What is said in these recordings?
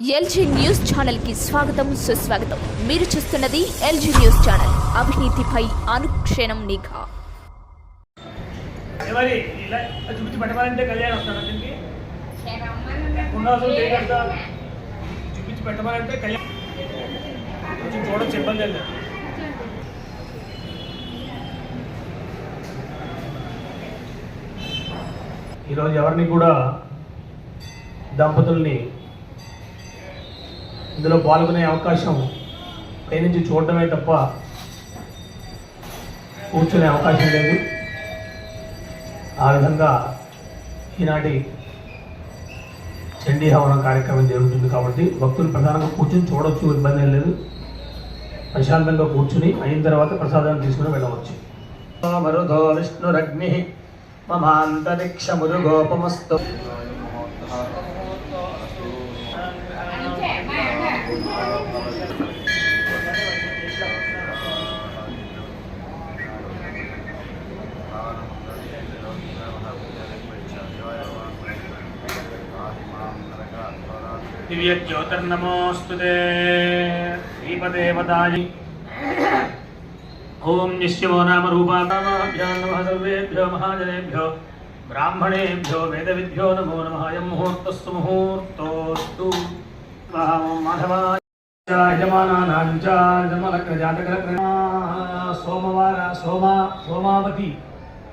LG news ఛానల్కి స్వాగతం సుస్వాగతం. మీరు చూస్తున్నది ఎల్జీ న్యూస్ ఛానల్. అవినీతిపై అనుక్షణం నిఘా. ఎవరి? ఇలా చూపించి పెట్టమంటే కళ్యాణం వస్తాను దీనికి? చూపించి పెట్టమంటే కళ్యాణం. కొంచెం చూడొచ్చు ఇబ్బంది లేదు. ఈరోజు ఎవరిని కూడా దంపతుల్ని ఇందులో పాల్గొనే అవకాశం పైనుంచి చూడడమే చూడటమే తప్ప కూర్చునే అవకాశం లేదు. ఆ విధంగా ఈనాటి చండీ హవనం కార్యక్రమం జరుగుతుంది కాబట్టి భక్తులు ప్రధానంగా కూర్చుని చూడవచ్చు ఇబ్బంది ఏం లేదు. ప్రశాంతంగా కూర్చుని అయిన తర్వాత ప్రసాదాన్ని తీసుకుని వెళ్ళవచ్చు. మరుగో విష్ణురగ్ని మమాంతరిక్ష दिव्यज्योतिर्नमोऽस्तु ते। श्रीपदेवताय। ॐ निश्यमो नाम रूपाकामाभ्यां नमः सर्वेभ्यो, महाजनेभ्यो, ब्राह्मणेभ्यो, वेदविद्भ्यो नमो नमः। अयं मुहूर्तस्तु, मुहूर्तोऽस्तु। सोमवार सोमा सोमावती।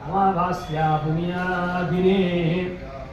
अमावास्या पुण्यादिने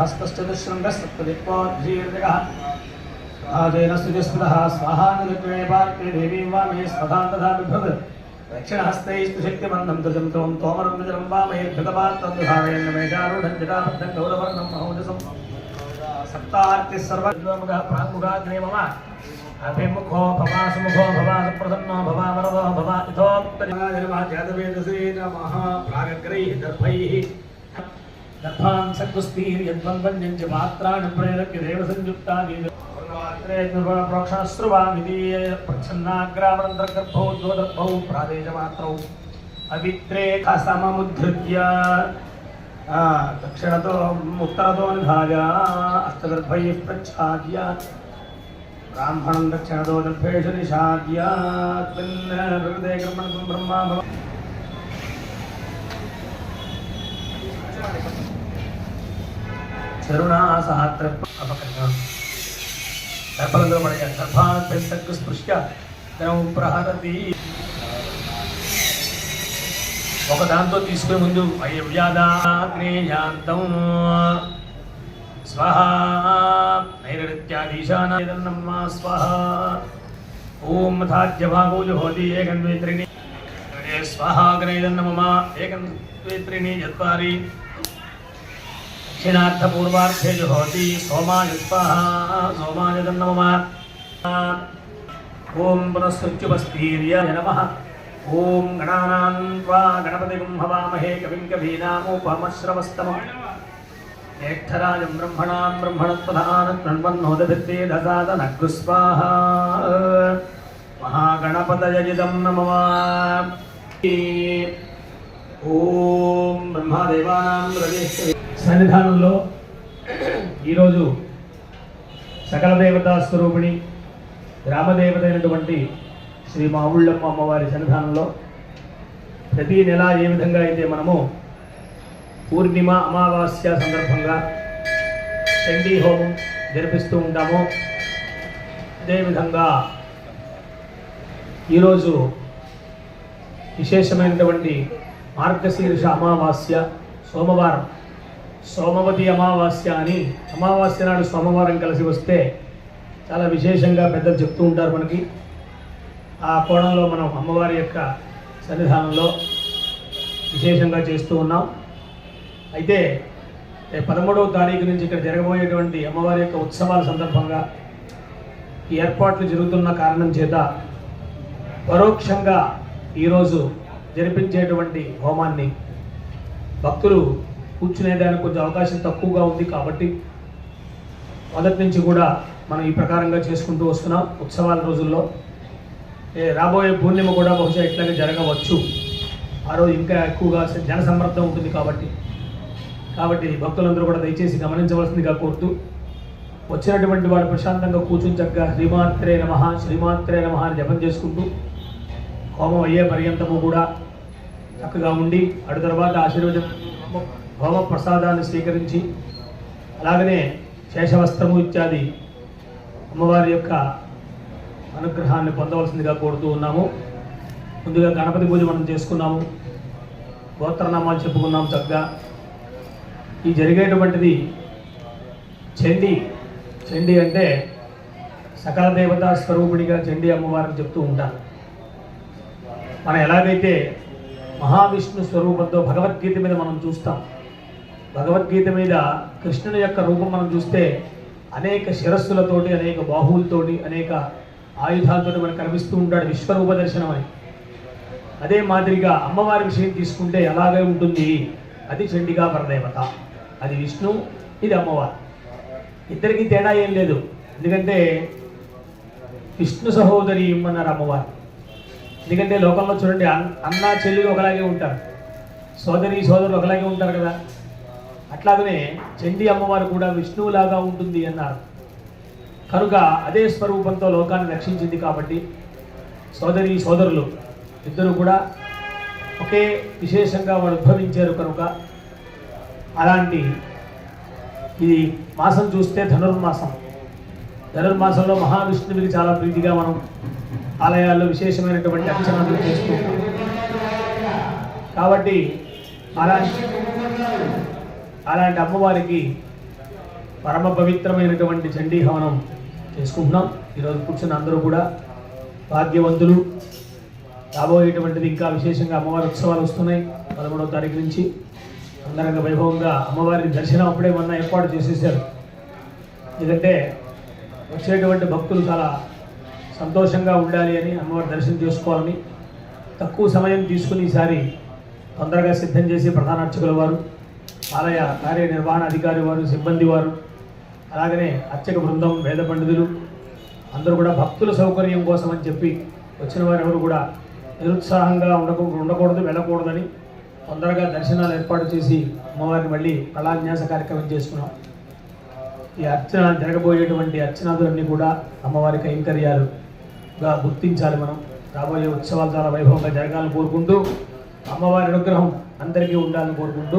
हस्तश्चतुश्रृङ्गः सप्तदिक्पोज्जीर्जगः राजेन सुजस्मृतः स्वाहानुरुक्मे पार्के देवीं वा मे स्वधां तथा बिभ्रत् दक्षिणहस्तैस्तु शक्तिमन्दं त्रिजं त्वं तोमरं विजलं वा मे घृतपात्रं दुधारेण मेषारूढं जटाबद्धं गौरवर्णं महोजसं सप्तार्तिः सर्वमुखः प्राङ्मुखाग्ने मम अभिमुखो भवासुमुखो भवासुप्रसन्नो भवावरवो भवा इथोक्तनिर्वाजातवेदसेन महाप्रागग्रैः दर्भैः दर्भान् सद्गुस्तीर्यद्वन्द्वन्यं च मात्राणि प्रेरक्य देवसंयुक्तानि प्रोक्षाश्रुवामिति प्रच्छन्नाग्रामनन्तर्गर्भौ द्वदर्भौ प्रादेशमात्रौ। पवित्रे सममुद्धृत्य दक्षिणतो, उत्तरतो निधाय। अष्टगर्भैः प्रच्छाद्य ब्राह्मणं दक्षिणतो दर्भेषु निषाद्य। प्रकृते कर्मणं ब्रह्मा भव చరుణాసహస్ర గర్భంలో పడే గర్భాంతకు స్పృశ్య ధనం ప్రహరతి ఒక దాంతో తీసుకునే ముందు అయ్యవ్యాదాగ్నేయాంతం స్వహ నైరత్యాధీశానమ్మ స్వహ ఓం ధాజ్యభాగో జుహోతి ఏకం ద్వేత్రిణి స్వహ గ్రైదన్నమ ఏకం ద్వేత్రిణి చత్వారి దక్షిణార్థపూర్వార్థే జుహోతి సోమాయ సోమాయ నమ ఓం పునఃసృత్యుపస్థీర్య నమ ఓం గణానాం గణపతి గణపతిం హవామహే కవిం కవీనామోపమశ్రవస్తమం జ్యేష్ఠరాజం బ్రహ్మణాం బ్రహ్మణత్వధానత్వన్వన్నోదభిత్తే దదాదనగ్గు స్వాహ మహాగణపతయజిదం నమవా ఓం బ్రహ్మదేవానాం రజేశ్వరి సన్నిధానంలో ఈరోజు సకల దేవతా స్వరూపిణి గ్రామదేవత అయినటువంటి శ్రీ మావుళ్ళమ్మ అమ్మవారి సన్నిధానంలో ప్రతి నెల ఏ విధంగా అయితే మనము పూర్ణిమ అమావాస్య సందర్భంగా చండీ హోమం జరిపిస్తూ ఉంటామో అదేవిధంగా ఈరోజు విశేషమైనటువంటి మార్గశీర్ష అమావాస్య సోమవారం సోమవతి అమావాస్య అని అమావాస్య నాడు సోమవారం కలిసి వస్తే చాలా విశేషంగా పెద్దలు చెప్తూ ఉంటారు మనకి. ఆ కోణంలో మనం అమ్మవారి యొక్క సన్నిధానంలో విశేషంగా చేస్తూ ఉన్నాం. అయితే పదమూడవ తారీఖు నుంచి ఇక్కడ జరగబోయేటువంటి అమ్మవారి యొక్క ఉత్సవాల సందర్భంగా ఈ ఏర్పాట్లు జరుగుతున్న కారణం చేత పరోక్షంగా ఈరోజు జరిపించేటువంటి హోమాన్ని భక్తులు కూర్చునేదానికి కొంచెం అవకాశం తక్కువగా ఉంది కాబట్టి మొదటి నుంచి కూడా మనం ఈ ప్రకారంగా చేసుకుంటూ వస్తున్నాం ఉత్సవాల రోజుల్లో. రాబోయే పూర్ణిమ కూడా బహుశా ఇట్లాగే జరగవచ్చు. ఆ రోజు ఇంకా ఎక్కువగా జనసమర్థం ఉంటుంది కాబట్టి. కాబట్టి భక్తులందరూ కూడా దయచేసి గమనించవలసిందిగా కోరుతూ వచ్చినటువంటి వాడు ప్రశాంతంగా కూర్చుని చక్కగా శ్రీమాత్రే నమ శ్రీమాత్రే నమ అని జపం చేసుకుంటూ హోమం అయ్యే పర్యంతము కూడా చక్కగా ఉండి అటు తర్వాత ఆశీర్వచనం హోమ ప్రసాదాన్ని స్వీకరించి అలాగనే శేషవస్త్రము ఇత్యాది అమ్మవారి యొక్క అనుగ్రహాన్ని పొందవలసిందిగా కోరుతూ ఉన్నాము. ముందుగా గణపతి పూజ మనం చేసుకున్నాము. గోత్రనామాలు చెప్పుకున్నాం చక్కగా. ఈ జరిగేటువంటిది చండి. చండి అంటే సకల దేవతా స్వరూపిణిగా చండి అమ్మవారిని చెప్తూ ఉంటారు. మనం ఎలాగైతే మహావిష్ణు స్వరూపంతో భగవద్గీత మీద మనం చూస్తాం భగవద్గీత మీద కృష్ణుని యొక్క రూపం మనం చూస్తే అనేక శిరస్సులతోటి అనేక బాహువులతోటి అనేక ఆయుధాలతోటి మనకు కనిపిస్తూ ఉంటాడు విశ్వరూప దర్శనం అని. అదే మాదిరిగా అమ్మవారి విషయం తీసుకుంటే ఎలాగే ఉంటుంది? అది చండిగా పరదేవత అది విష్ణు ఇది అమ్మవారు. ఇద్దరికి తేడా ఏం లేదు. ఎందుకంటే విష్ణు సహోదరి అన్నారు అమ్మవారు. ఎందుకంటే లోకంలో చూడండి అన్న చెల్లెలు ఒకలాగే ఉంటారు. సోదరి సోదరులు ఒకలాగే ఉంటారు కదా. అట్లాగనే చండీ అమ్మవారు కూడా విష్ణువులాగా ఉంటుంది అన్నారు. కనుక అదే స్వరూపంతో లోకాన్ని రక్షించింది కాబట్టి సోదరి సోదరులు ఇద్దరు కూడా ఒకే విశేషంగా వారు ఉద్భవించారు కనుక అలాంటి ఇది మాసం చూస్తే ధనుర్మాసం. ధనుర్మాసంలో మహావిష్ణువుకి చాలా ప్రీతిగా మనం ఆలయాల్లో విశేషమైనటువంటి అర్చనలు చేస్తూ కాబట్టి అలాంటి అలాంటి అమ్మవారికి పరమ పవిత్రమైనటువంటి చండీ హవనం చేసుకుంటున్నాం. ఈరోజు కూర్చున్న అందరూ కూడా భాగ్యవంతులు. రాబోయేటువంటిది ఇంకా విశేషంగా అమ్మవారి ఉత్సవాలు వస్తున్నాయి. పదమూడవ తారీఖు నుంచి అంగరంగ వైభవంగా అమ్మవారిని దర్శనం అప్పుడే మొన్న ఏర్పాటు చేసేసారు. ఎందుకంటే వచ్చేటువంటి భక్తులు చాలా సంతోషంగా ఉండాలి అని అమ్మవారి దర్శనం చేసుకోవాలని తక్కువ సమయం తీసుకుని ఈసారి తొందరగా సిద్ధం చేసి ప్రధాన అర్చకుల వారు ఆలయ కార్యనిర్వహణ అధికారి వారు సిబ్బంది వారు అలాగనే అర్చక బృందం వేద పండితులు అందరూ కూడా భక్తుల సౌకర్యం కోసం అని చెప్పి వచ్చిన వారు ఎవరు కూడా నిరుత్సాహంగా ఉండకూ ఉండకూడదు వెళ్ళకూడదని తొందరగా దర్శనాలు ఏర్పాటు చేసి అమ్మవారిని మళ్ళీ కళాన్యాస కార్యక్రమం చేసుకున్నాం. ఈ అర్చన జరగబోయేటువంటి అర్చనాదులన్నీ కూడా అమ్మవారి కైంకర్యాలుగా గుర్తించాలి మనం. రాబోయే ఉత్సవాలు చాలా వైభవంగా జరగాలని కోరుకుంటూ అమ్మవారి అనుగ్రహం అందరికీ ఉండాలని కోరుకుంటూ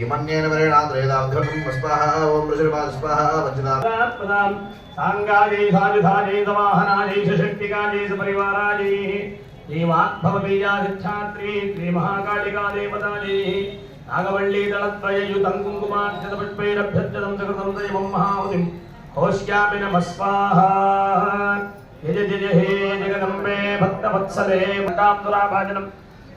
హిమన్యేన వరేణా త్రేదాఘ్రం స్వాహ ఓం ఋషిర్వాద స్వాహ వజ్రాత్పదాం సాంగాయై సాయుధాయై సమాహనాయై సశక్తికాయై సపరివారాయై శ్రీవాగ్భవబీజాధిఛాత్రీ శ్రీమహాకాళికా దేవతాయై నాగవల్లి దళత్రయయుతం కుంకుమార్చితపుష్పైరభ్యర్చితం సకృతం దైవం మహావతిం హోష్యామి నమస్వాహ యజ జయ హే జగదంబే భక్తవత్సలే మటాబ్దురాభాజనం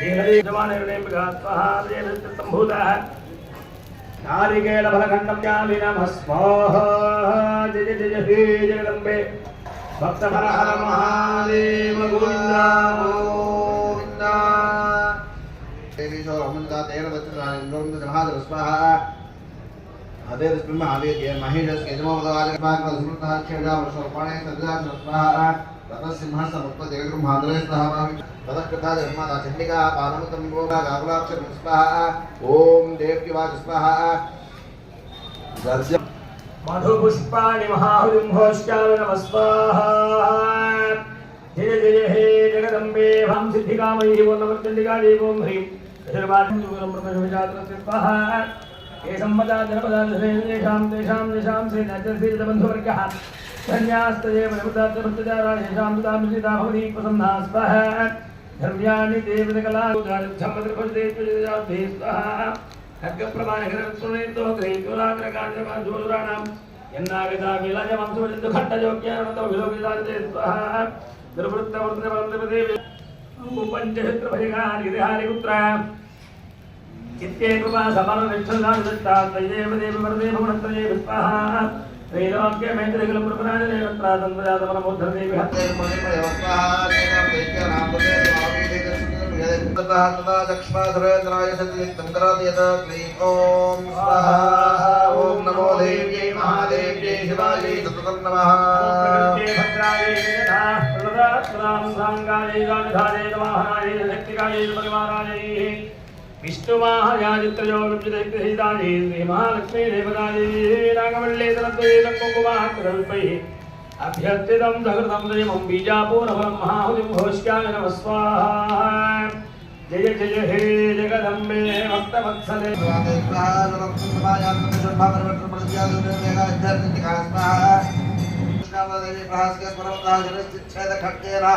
नीलदेशमानविघात्महाभूतः नारिकेलफलखण्डं यामि नमः जय जय हे जगदम्बे भक्तहर हर महादेव गोविन्दा गोविन्दा देवीशो अमुन्ता तेन दत्तरानिन्दोरुन्द जमादर स्वाहा अदे तस्मिन् महावीर्ये महेशस्य यजमोपदवाचकभागवतसमृतः क्षेत्रावशोपाणे सज्जातरस्वाहा ततः सिंहः समुक्त जगद्गुरु महादले स्तः ततः कृता जगन्माता चण्डिका पालमुतं गोगा गाकुलाक्ष स्वाहा ॐ देव्युवाच स्वाहा दर्शम् मधुपुष्पाणि महाहुलिं भोष्यामि नमः स्वाहा जय जय हे जगदम्बे भां सिद्धिकामयी वो नमश्चण्डिका देवों ह्रीं। दशरवादुगुरमृतजातरस्वाः ये संवदा जनपदा तेषां तेषां तेषां श्रीनाथश्रीतबन्धुवर्गः संन्यास्तये प्रसन्ना स्वः धर्म्याणि देवतकलाजायुद्धमदृपदेत्वजाभे स्वाहा हर्गप्रमाणघनसुनेतोग्रेतुराग्रकान्द्रमाजोराणां यन्नागता विलयमंसुखण्डयोग्यारणतो विलोकितार्जे स्वाहा दुर्वृत्तवर्तनवन्दपदे पञ्चशत्रभयगारिहारिपुत्र चित्ते कृपा समरनिष्ठदानुदत्ता तयेव देवमरदेवमणत्रये स्वाहा लक्ष्मासुरेन्द्राय सति चन्द्रादयत क्लीं ॐ स्वाहा ॐ नमो देव्यै महादेव्यै शिवायै सततं नमः भद्रायै नमः విష్ణువాహయాజిత్రయో విభజితైర్గ్రహీతాయే శ్రీ మహాలక్ష్మీ దేవరాజే రాగవల్లేతరద్వైతకుమాకృపై అభ్యర్థితం సహృతం దయమం బీజాపూరవరం మహాహుతిం భవిష్యామి నమ స్వాహ జయ జయ హే జగదంబే భక్తవత్సలే ప్రహాస్కర పరమ ఛేద ఖట్కేనా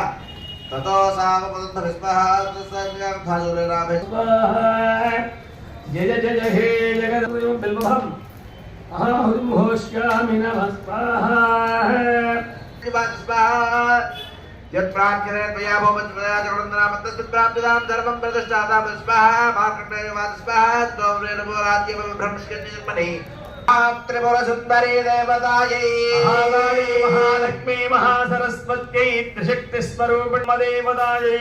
ततो सागपदत्त विस्महात् सज्ञार्थाजुरेराभे जय जय जय हे जगदगुरुं बिल्वभम्। अहं हुर्मुहोष्यामि नमस्ताः यत्प्राच्यरे त्वया भवत्वया जगदन्दनामन्तस्मिन्प्राप्तिदां धर्मं प्रतिष्ठातां स्मः मार्कण्डेयवान् स्मः द्वौ नमो राज्यमभ्रंश्यन्ति जन्मनि। त्रिपुरसुन्दरी देवतायै महावाणी महालक्ष्मी महासरस्वत्यै त्रिशक्तिस्वरूपिणमदेवतायै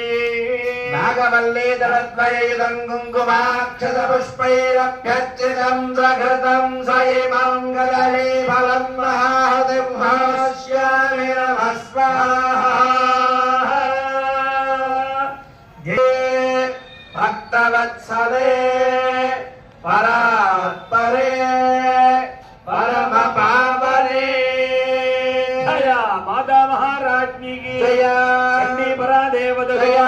नागवल्ली दलद्वययुधं कुङ्कुमाक्षतपुष्पैरभ्यर्चितं सघृतं स मङ्गलले फलं महाहतिं हास्यामि नमः स्वाहा ये भक्तवत्सले परात्परे जय। माता महाराज्ञी की। जय। कन्नीपरा देवदया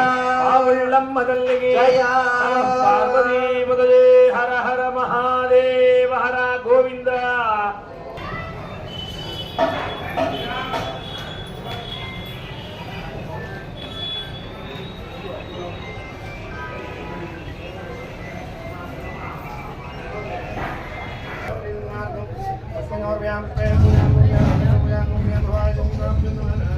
आउल्लम जय। पार्वती पदये हर हर महादेव हर गोविंद। व्यायाम Kung Ram Janana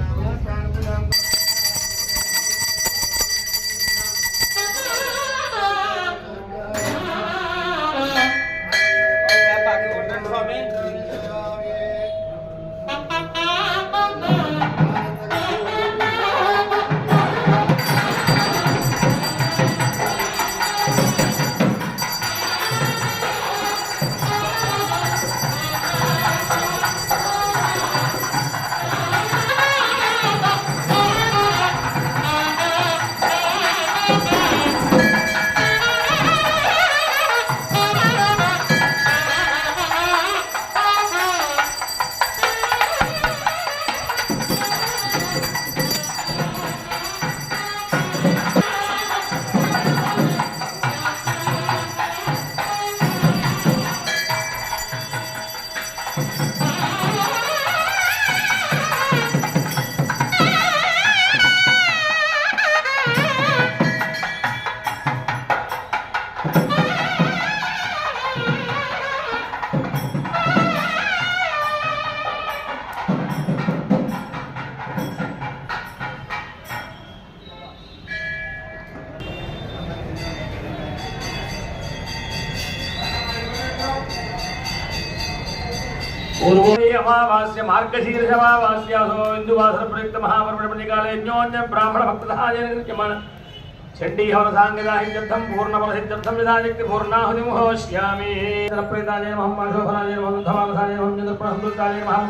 पूर्वोवास्य मार्गशीर्षवास्यासो हिन्दुवासरप्रयुक्तमहापर्वणिकाले अन्योन्यं ब्राह्मणभक्तसहायमाण चण्डीहवनसाङ्गदाहित्यर्थं पूर्णफलसिद्ध्यर्थं यदाशक्ति पूर्णाहुतिमुहोष्यामि प्रेताजय महं माशोफलाजय महं धमानसाजय महं चतुर्पणसन्दुष्टाजय महं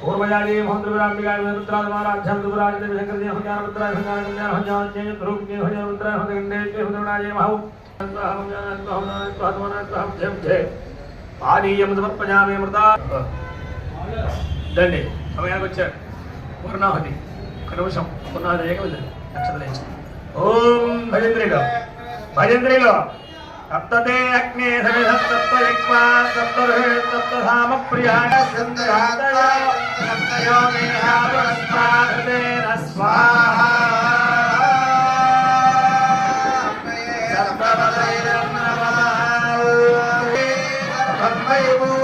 पूर्वजाजय महं त्रिपुराम्बिकाय पुत्राजमाराध्यं त्रिपुराजिते विशङ्करजय हं ज्ञानपुत्राय हं ज्ञानकन्या हं ज्ञानजय ध्रुवज्ञे हं ज्ञानपुत्राय हं गण्डेश्वरे हं द्रोणाजय महौ त्वहं त्वहं त्वहं त्वहं जय जय పానీయం సమర్పయామి మృత దండి. సమయానికి వచ్చారు. పూర్ణాహుతి ఒక నిమిషం. పూర్ణాహుతి ఏకమిది నక్షత్రం ఓం భజంద్రిలో భజంద్రిలో సప్తతే అగ్నే సమిధ సప్త సప్తయో స్వాహా. Bible.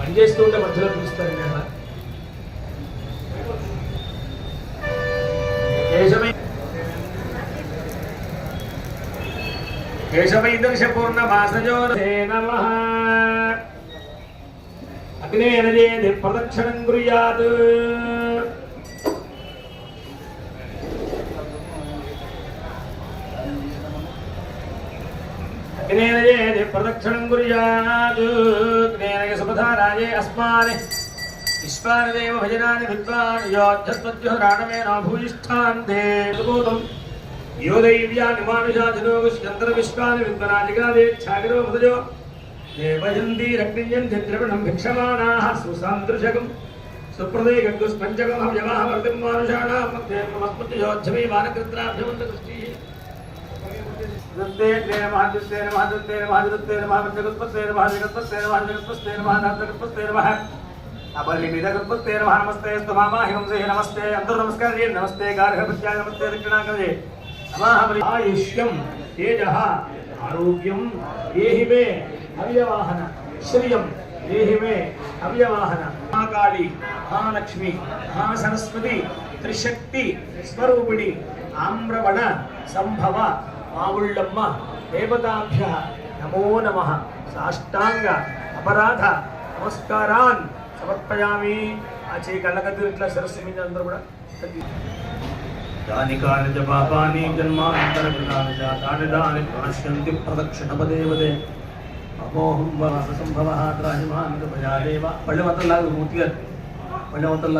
పని చేస్తూ ఉంటే మధ్యలో పిలుస్తారండి అలా కేశవై కేశవైదర్శ నమ. అగ్నేన ప్రదక్షిణం కురయాత్. అగ్నేన ప్రదక్షిణం కురయాత్. అగ్నేన సుపధారాజే అస్మాని విశ్వాని దేవ భజనాని విద్వాన్ యోధ్యత్వద్యో రాణమేన భూయిష్ఠాన్ దే సుబోధం యో దైవ్యాని మానుషాధినో విశ్వంతర విశ్వాని విద్వనాజిగాదే ఛాగరో భుజో దేవయంతి రక్తింజంతి ద్రవిణం భిక్షమాణాః సుసాందృశకం महासरस्वती त्रिशक्ति स्वरूपिणी आम्रवण संभव మావుళ్ళమ్మ దేవతాభ్య నమో నమ. సాష్టాంగ అపరాధ నమస్కారాన్ సమర్పయామి. ఆ చేయి కళ్ళకద్దు ఇట్లా సరస్సు మీద అందరూ కూడా దాని కాని పాపాని జన్మాంతరకృతాని చ తాని దాని ప్రాశ్యంతి ప్రదక్షిణపదేవదే అమోహం వాస సంభవ త్రాహిమాన్ భయాదేవ పళ్ళె మొత్తం లాగు మూర్తి గారు పళ్ళె మొత్తం